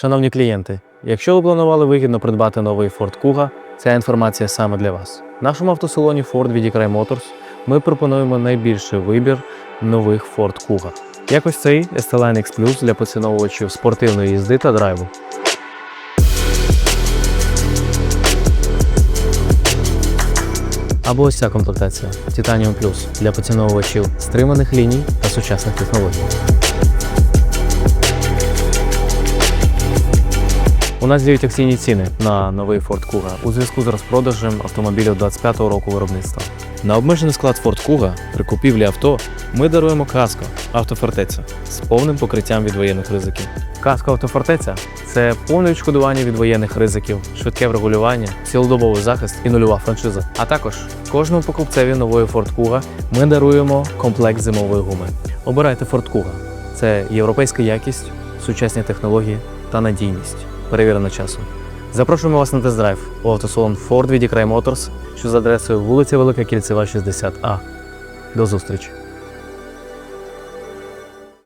Шановні клієнти, якщо ви планували вигідно придбати новий Ford Kuga, ця інформація саме для вас. В нашому автосалоні Ford від Cry Motors ми пропонуємо найбільший вибір нових Ford Kuga. Як ось цей ST-Line X Plus для поціновувачів спортивної їзди та драйву. Або ось ця комплектація Titanium Plus для поціновувачів стриманих ліній та сучасних технологій. У нас діють акційні ціни на новий Ford Kuga у зв'язку з розпродажем автомобілів 25-го року виробництва. На обмежений склад Ford Kuga при купівлі авто ми даруємо каско автофортеця з повним покриттям від воєнних ризиків. Каско автофортеця це повне відшкодування від воєнних ризиків, швидке врегулювання, цілодобовий захист і нульова франшиза. А також кожному покупцеві нової Ford Kuga ми даруємо комплект зимової гуми. Обирайте Ford Kuga. Це європейська якість, сучасні технології та надійність перевірена часом. Запрошуємо вас на тест-драйв у автосалон Ford від Край Motors, що за адресою вулиця Велика Кільцева, 60А. До зустрічі!